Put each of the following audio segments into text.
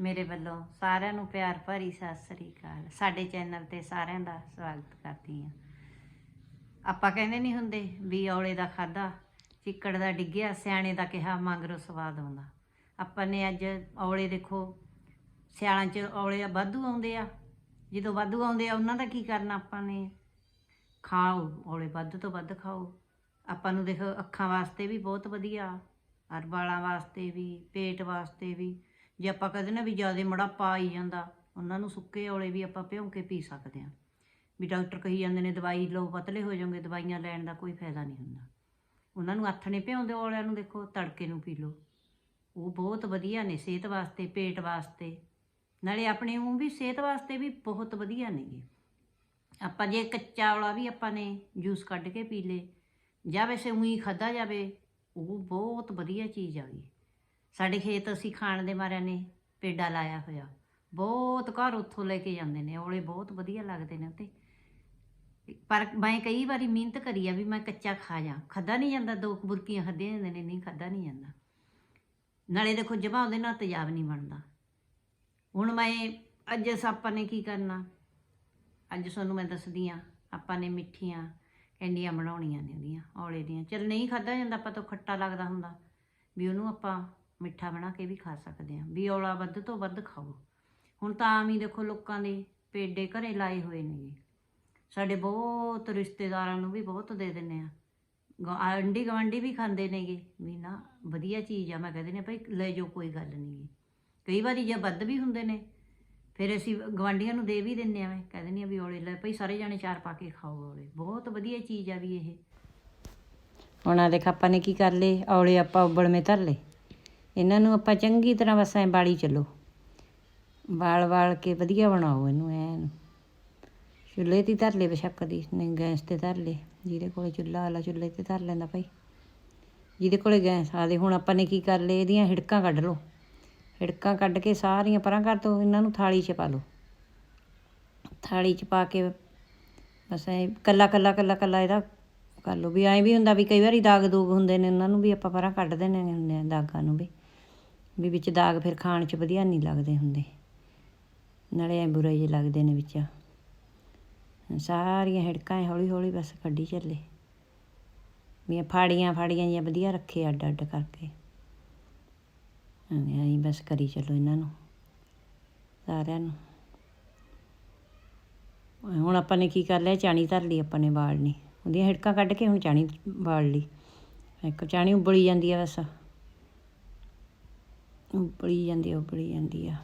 ਮੇਰੇ ਵੱਲੋਂ ਸਾਰਿਆਂ ਨੂੰ ਪਿਆਰ ਭਰੀ ਸਤਿ ਸ੍ਰੀ ਅਕਾਲ। ਸਾਡੇ ਚੈਨਲ ਤੇ ਸਾਰਿਆਂ ਦਾ ਸਵਾਗਤ ਕਰਦੀ ਹਾਂ। ਆਪਾਂ ਕਹਿੰਦੇ ਨਹੀਂ ਹੁੰਦੇ ਵੀ ਔਲੇ ਦਾ ਖਾਦਾ ਚਿੱਕੜ ਦਾ ਡਿੱਗਿਆ, ਸਿਆਣੇ ਦਾ ਕਿਹਾ ਮੰਗਰੋ ਸਵਾਦ ਆਉਂਦਾ। ਆਪਾਂ ਨੇ ਅੱਜ ਔਲੇ ਦੇਖੋ, ਸਿਆਲਾਂ 'ਚ ਔਲੇ ਵਾਧੂ ਆਉਂਦੇ ਆ। ਜਦੋਂ ਵਾਧੂ ਆਉਂਦੇ ਆ, ਉਹਨਾਂ ਦਾ ਕੀ ਕਰਨਾ ਆਪਾਂ ਨੇ? ਖਾਓ, ਔਲੇ ਵੱਧ ਤੋਂ ਵੱਧ ਖਾਓ। ਆਪਾਂ ਨੂੰ ਦੇਖੋ, ਅੱਖਾਂ ਵਾਸਤੇ ਵੀ ਬਹੁਤ ਵਧੀਆ ਔਰ ਵਾਲਾਂ ਵਾਸਤੇ ਵੀ, ਪੇਟ ਵਾਸਤੇ ਵੀ। ਜੇ ਆਪਾਂ ਕਹਿੰਦੇ ਨਾ ਵੀ ਜ਼ਿਆਦਾ ਮੜਾਪਾ ਆਈ ਜਾਂਦਾ, ਉਹਨਾਂ ਨੂੰ ਸੁੱਕੇ ਔਲੇ ਵੀ ਆਪਾਂ ਭਿਉਂ ਕੇ ਪੀ ਸਕਦੇ ਹਾਂ। ਵੀ ਡਾਕਟਰ ਕਹੀ ਜਾਂਦੇ ਨੇ, ਦਵਾਈ ਲਓ, ਪਤਲੇ ਹੋ ਜਾਓਗੇ, ਦਵਾਈਆਂ ਲੈਣ ਦਾ ਕੋਈ ਫਾਇਦਾ ਨਹੀਂ ਹੁੰਦਾ। ਉਹਨਾਂ ਨੂੰ ਆਥਣੇ ਭਿਉਂਦੇ, ਔਲਿਆਂ ਨੂੰ ਦੇਖੋ, ਤੜਕੇ ਨੂੰ ਪੀ ਲਓ। ਉਹ ਬਹੁਤ ਵਧੀਆ ਨੇ ਸਿਹਤ ਵਾਸਤੇ, ਪੇਟ ਵਾਸਤੇ। ਨਾਲੇ ਆਪਣੇ ਉਹ ਵੀ ਸਿਹਤ ਵਾਸਤੇ ਵੀ ਬਹੁਤ ਵਧੀਆ ਨੇਗੇ। ਆਪਾਂ ਜੇ ਕੱਚਾ ਔਲਾ ਵੀ ਆਪਾਂ ਨੇ ਜੂਸ ਕੱਢ ਕੇ ਪੀ ਲੇ ਜਾਂ ਵੈਸੇ ਉਹੀ ਖਾਦਾ ਜਾਵੇ, ਉਹ ਬਹੁਤ ਵਧੀਆ ਚੀਜ਼ ਆ ਗਈ ਸਾਡੇ ਖੇਤ ਅਸੀਂ ਖਾਣ ਦੇ ਮਾਰਿਆਂ ਨੇ ਪੇਡਾ ਲਾਇਆ ਹੋਇਆ। ਬਹੁਤ ਘਰ ਉੱਥੋਂ ਲੈ ਕੇ ਜਾਂਦੇ ਨੇ, ਔਲੇ ਬਹੁਤ ਵਧੀਆ ਲੱਗਦੇ ਨੇ ਤੇ ਪਰ ਮੈਂ ਕਈ ਵਾਰੀ ਮਿਹਨਤ ਕਰੀ ਆ ਵੀ ਮੈਂ ਕੱਚਾ ਖਾ ਜਾ। ਖਾਦਾ ਨਹੀਂ ਜਾਂਦਾ, ਦੋ ਕੁ ਬੁਰਕੀਆਂ ਖਾਧੀਆਂ ਜਾਂਦੇ ਨੇ, ਨਹੀਂ ਖਾਦਾ ਨਹੀਂ ਜਾਂਦਾ। ਨਾਲੇ ਦੇਖੋ ਜਮਾ ਉਹਦੇ ਨਾਲ ਤੇਜ਼ਾਬ ਨਹੀਂ ਬਣਦਾ। ਹੁਣ ਮੈਂ, ਅੱਜ ਅਸ ਆਪਾਂ ਨੇ ਕੀ ਕਰਨਾ? ਅੱਜ ਤੁਹਾਨੂੰ ਮੈਂ ਦੱਸਦੀ ਆ, ਆਪਾਂ ਨੇ ਮਿੱਠੀਆਂ, ਕੈਂਡੀਆਂ ਬਣਾਉਣੀਆਂ ਨੇ ਉਹਦੀਆਂ, ਔਲੇ ਦੀਆਂ। ਚਲ ਨਹੀਂ ਖਾਦਾ ਜਾਂਦਾ, ਆਪਾਂ ਤੋਂ ਖੱਟਾ ਲੱਗਦਾ ਹੁੰਦਾ। ਵੀ ਉਹਨੂੰ ਆਪਾਂ ਮਿੱਠਾ ਬਣਾ ਕੇ ਵੀ ਖਾ ਸਕਦੇ ਆ ਵੀ ਔਲਾ ਵੱਧ ਤੋਂ ਵੱਧ ਖਾਓ। ਹੁਣ ਤਾਂ ਆਮ ਹੀ ਦੇਖੋ ਲੋਕਾਂ ਦੇ ਪੇਡੇ ਘਰੇ ਲਾਏ ਹੋਏ ਨੇਗੇ ਸਾਡੇ ਬਹੁਤ ਰਿਸ਼ਤੇਦਾਰਾਂ ਨੂੰ ਵੀ ਬਹੁਤ ਦੇ ਦਿੰਨੇ ਆ ਗ- ਆਂਢੀ ਗਵਾਂਢੀ ਵੀ ਖਾਂਦੇ ਨੇਗੇ ਵੀ ਨਾ, ਵਧੀਆ ਚੀਜ਼ ਆ। ਮੈਂ ਕਹਿੰਦੇ ਨੇ ਭਾਈ ਲੈ ਜਾਓ, ਕੋਈ ਗੱਲ ਨਹੀਂ ਕਈ ਵਾਰੀ ਜੇ ਵੱਧ ਵੀ ਹੁੰਦੇ ਨੇ, ਫਿਰ ਅਸੀਂ ਗਵਾਂਢੀਆਂ ਨੂੰ ਦੇ ਵੀ ਦਿੰਨੇ ਆ ਮੈਂ ਕਹਿ ਦਿੰਦੀ ਆ ਵੀ ਔਲੇ ਲੈ, ਭਾਈ ਸਾਰੇ ਜਾਣੇ ਚਾਰ ਪਾ ਕੇ ਖਾਓ ਔਲੇ। ਬਹੁਤ ਵਧੀਆ ਚੀਜ਼ ਆ ਵੀ ਇਹ। ਹੁਣ ਆ ਦੇਖ, ਆਪਾਂ ਨੇ ਕੀ ਕਰ ਲਏ? ਔਲੇ ਆਪਾਂ ਉਬਲ ਉਬਲਵੇਂ ਧਰ ਲਏ। ਇਹਨਾਂ ਨੂੰ ਆਪਾਂ ਚੰਗੀ ਤਰ੍ਹਾਂ ਬਸ ਐ ਬਾੜੀ ਚੱਲੋ। ਵਾਲ ਵਾਲ ਕੇ ਵਧੀਆ ਬਣਾਓ ਇਹਨੂੰ ਐਨ। ਚੁੱਲ੍ਹੇ ਤੇ ਹੀ ਧਰ ਲਏ ਬਸ਼ੱਕ ਦੀ ਨਹੀਂ ਗੈਸ ਤੇ ਧਰ ਲਏ। ਜਿਹਦੇ ਕੋਲੇ ਚੁੱਲ੍ਹਾ ਵਾਲਾ ਚੁੱਲ੍ਹੇ ਤੇ ਧਰ ਲੈਂਦਾ ਭਾਈ। ਜਿਹਦੇ ਕੋਲੇ ਗੈਸ ਆਦੇ ਹੁਣ ਆਪਾਂ ਨੇ ਕੀ ਕਰ ਲਏ, ਇਹਦੀਆਂ ਹਿੜਕਾਂ ਕੱਢ ਲਓ। ਹਿੜਕਾਂ ਕੱਢ ਕੇ ਸਾਰੀਆਂ ਪਰਾਂ ਕਰ ਦੋ, ਇਹਨਾਂ ਨੂੰ ਥਾਲੀ 'ਚ ਪਾ ਲਓ। ਥਾਲੀ 'ਚ ਪਾ ਕੇ ਬਸ ਐ ਕੱਲਾ ਕੱਲਾ ਕੱਲਾ ਕੱਲਾ ਇਹਦਾ ਕਰ ਲਓ। ਵੀ ਐਂ ਵੀ ਹੁੰਦਾ ਵੀ ਕਈ ਵਾਰੀ ਦਾਗ ਦੂਗ ਹੁੰਦੇ ਨੇ, ਉਹਨਾਂ ਨੂੰ ਵੀ ਆਪਾਂ ਪਰਾਂ ਕੱਢ ਦੇਣੇ ਹੁੰਦੇ ਆ ਦਾਗਾਂ ਨੂੰ ਵੀ। ਵੀ ਵਿੱਚ ਦਾਗ ਫਿਰ ਖਾਣ 'ਚ ਵਧੀਆ ਨਹੀਂ ਲੱਗਦੇ ਹੁੰਦੇ। ਨਾਲੇ ਐ ਬੁਰੇ ਜਿਹੇ ਲੱਗਦੇ ਨੇ ਵਿੱਚ। ਸਾਰੀਆਂ ਹਿੜਕਾਂ ਹੌਲੀ ਹੌਲੀ ਬਸ ਕੱਢੀ ਚੱਲੇ। ਵੀ ਫਾੜੀਆਂ ਫਾੜੀਆਂ ਜਿਹੀਆਂ ਵਧੀਆ ਰੱਖੇ ਅੱਡ ਅੱਡ ਕਰਕੇ। ਐਂ ਐਂ ਬਸ ਕਰੀ ਚੱਲੋ ਇਹਨਾਂ ਨੂੰ। ਸਾਰਿਆਂ ਨੂੰ। ਹੁਣ ਆਪਾਂ ਨੇ ਕੀ ਕਰ ਲਿਆ? ਚਾਣੀ ਧਰ ਲਈ ਆਪਾਂ ਨੇ ਬਾਲਣੀ ਉਹਦੀਆਂ ਹਿੜਕਾਂ ਕੱਢ ਕੇ ਹੁਣ ਚਾਣੀ ਬਾਲ ਲਈ। ਇੱਕ ਚਾਣੀ ਉਬਲੀ ਜਾਂਦੀ ਆ ਬਸ। ਉਬਲੀ ਜਾਂਦੀ ਉਬਲੀ ਜਾਂਦੀ ਆ।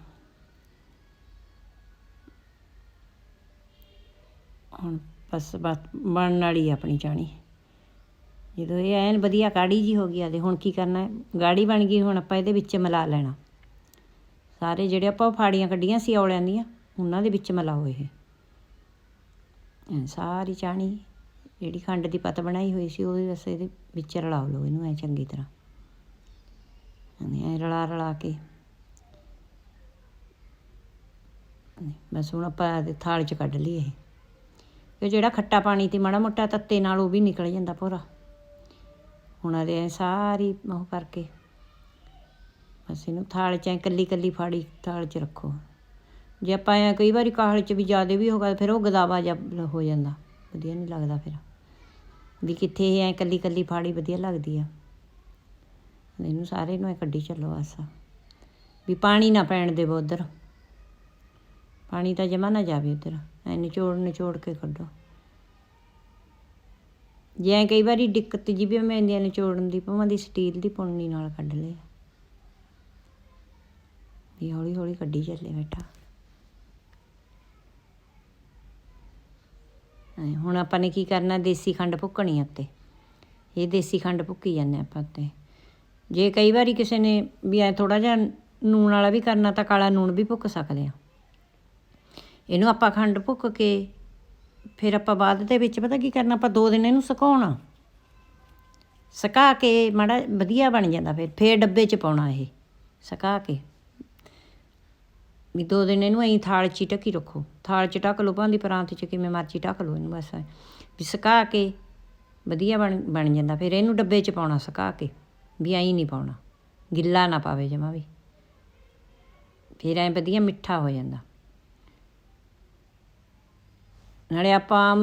ਹੁਣ ਬਸ ਬਸ ਬਣਨ ਵਾਲੀ ਆ ਆਪਣੀ ਚਾਣੀ। ਜਦੋਂ ਇਹ ਐਨ ਵਧੀਆ ਕਾੜੀ ਜੀ ਹੋ ਗਈ ਆ, ਤੇ ਹੁਣ ਕੀ ਕਰਨਾ ਹੈ? ਗਾੜੀ ਬਣ ਗਈ, ਹੁਣ ਆਪਾਂ ਇਹਦੇ ਵਿੱਚ ਮਿਲਾ ਲੈਣਾ। ਸਾਰੇ ਜਿਹੜੇ ਆਪਾਂ ਫਾੜੀਆਂ ਕੱਢੀਆਂ ਸੀ ਔਲਿਆਂ ਦੀਆਂ, ਉਹਨਾਂ ਦੇ ਵਿੱਚ ਮਿਲਾਓ ਇਹ। ਸਾਰੀ ਚਾਣੀ, ਜਿਹੜੀ ਖੰਡ ਦੀ ਪਤ ਬਣਾਈ ਹੋਈ ਸੀ ਉਹ ਵੀ ਬਸ ਇਹਦੇ ਵਿੱਚ ਰਲਾ ਲਓ, ਇਹਨੂੰ ਐ ਚੰਗੀ ਤਰ੍ਹਾਂ। ਐਂ ਰਲਾ ਰਲਾ ਕੇ। ਬਸ ਹੁਣ ਆਪਾਂ ਇਹਦੇ ਥਾਲ 'ਚ ਕੱਢ ਲਈਏ ਇਹ। ਇਹ ਜਿਹੜਾ ਖੱਟਾ ਪਾਣੀ ਤੇ ਮਾੜਾ ਮੋਟਾ ਤੱਤੇ ਨਾਲ ਉਹ ਵੀ ਨਿਕਲ ਜਾਂਦਾ ਪੂਰਾ। ਹੁਣ ਇਹਦੇ ਐਂ ਸਾਰੀ ਉਹ ਕਰਕੇ ਬਸ ਇਹਨੂੰ ਥਾਲ 'ਚ ਐਂ ਕੱਲੀ ਕੱਲੀ ਫਾੜੀ ਥਾਲ 'ਚ ਰੱਖੋ। ਜੇ ਆਪਾਂ ਐਂ ਕਈ ਵਾਰੀ ਕਾਹਲ 'ਚ ਵੀ ਜ਼ਿਆਦਾ ਵੀ ਹੋਗਾ ਫਿਰ ਉਹ ਗਦਾਵਾ ਜਿਹਾ ਹੋ ਜਾਂਦਾ। ਵਧੀਆ ਨਹੀਂ ਲੱਗਦਾ ਫਿਰ। ਵੀ ਕਿੱਥੇ ਇਹ ਐਂ ਕੱਲੀ ਕੱਲੀ ਫਾੜੀ ਵਧੀਆ ਲੱਗਦੀ ਆ। ਇਹਨੂੰ ਸਾਰੇ ਨੂੰ ਐਂ ਕੱਢੀ ਚੱਲੋ ਬਸ। ਵੀ ਪਾਣੀ ਨਾ ਪੈਣ ਦੇਵੋ ਉਧਰ। ਪਾਣੀ ਤਾਂ ਜਮਾ ਨਾ ਜਾਵੇ ਉਧਰ। ਐ ਨਿਚੋੜ ਨਿਚੋੜ ਕੇ ਕੱਢੋ। ਜੇ ਕਈ ਵਾਰੀ ਦਿੱਕਤ ਜੀ ਵੀ ਮੈਂ ਇੰਦੀਆਂ ਨਿਚੋੜਨ ਦੀ, ਭਾਵੇਂ ਦੀ ਸਟੀਲ ਦੀ ਪੁਣਨੀ ਨਾਲ ਕੱਢ ਲਏ। ਵੀ ਹੌਲੀ ਹੌਲੀ ਕੱਢੀ ਚੱਲੇ ਬੇਟਾ ਹੁਣ ਆਪਾਂ ਨੇ ਕੀ ਕਰਨਾ, ਦੇਸੀ ਖੰਡ ਭੁੱਕਣੀ ਉੱਤੇ। ਇਹ ਦੇਸੀ ਖੰਡ ਭੁੱਕੀ ਜਾਂਦੇ ਆਪਾਂ ਉੱਤੇ। ਜੇ ਕਈ ਵਾਰੀ ਕਿਸੇ ਨੇ ਵੀ ਐ ਥੋੜਾ ਜਿਹਾ ਨੂਣ ਵਾਲਾ ਵੀ ਕਰਨਾ ਤਾਂ ਕਾਲਾ ਨੂਣ ਵੀ ਭੁੱਕ ਸਕਦੇ ਆ। ਇਹਨੂੰ ਆਪਾਂ ਖੰਡ ਭੁੱਕ ਕੇ ਫਿਰ ਆਪਾਂ ਬਾਅਦ ਦੇ ਵਿੱਚ ਪਤਾ ਕੀ ਕਰਨਾ, ਆਪਾਂ ਦੋ ਦਿਨ ਇਹਨੂੰ ਸੁਕਾਉਣਾ। ਸੁਕਾ ਕੇ ਮਾੜਾ ਵਧੀਆ ਬਣ ਜਾਂਦਾ ਫਿਰ, ਫੇਰ ਡੱਬੇ 'ਚ ਪਾਉਣਾ ਇਹ, ਸੁਕਾ ਕੇ। ਵੀ ਦੋ ਦਿਨ ਇਹਨੂੰ ਐਂ ਥਾਲ 'ਚ ਹੀ ਢੱਕੀ ਰੱਖੋ। ਥਾਲ 'ਚ ਢੱਕ ਲਓ ਭਾਂਦੀ ਪਰਾਂਤ 'ਚ, ਕਿਵੇਂ ਮਰਜ਼ੀ ਢੱਕ ਲਓ ਇਹਨੂੰ ਬਸ ਵੀ ਸੁਕਾ ਕੇ ਵਧੀਆ ਬਣ ਬਣ ਜਾਂਦਾ ਫਿਰ ਇਹਨੂੰ ਡੱਬੇ 'ਚ ਪਾਉਣਾ ਸੁਕਾ ਕੇ। ਵੀ ਐਂ ਨਹੀਂ ਪਾਉਣਾ। ਗਿੱਲਾ ਨਾ ਪਾਵੇ ਜਮਾ ਵੀ। ਫਿਰ ਐਂ ਵਧੀਆ ਮਿੱਠਾ ਹੋ ਜਾਂਦਾ। ਨਾਲੇ ਆਪਾਂ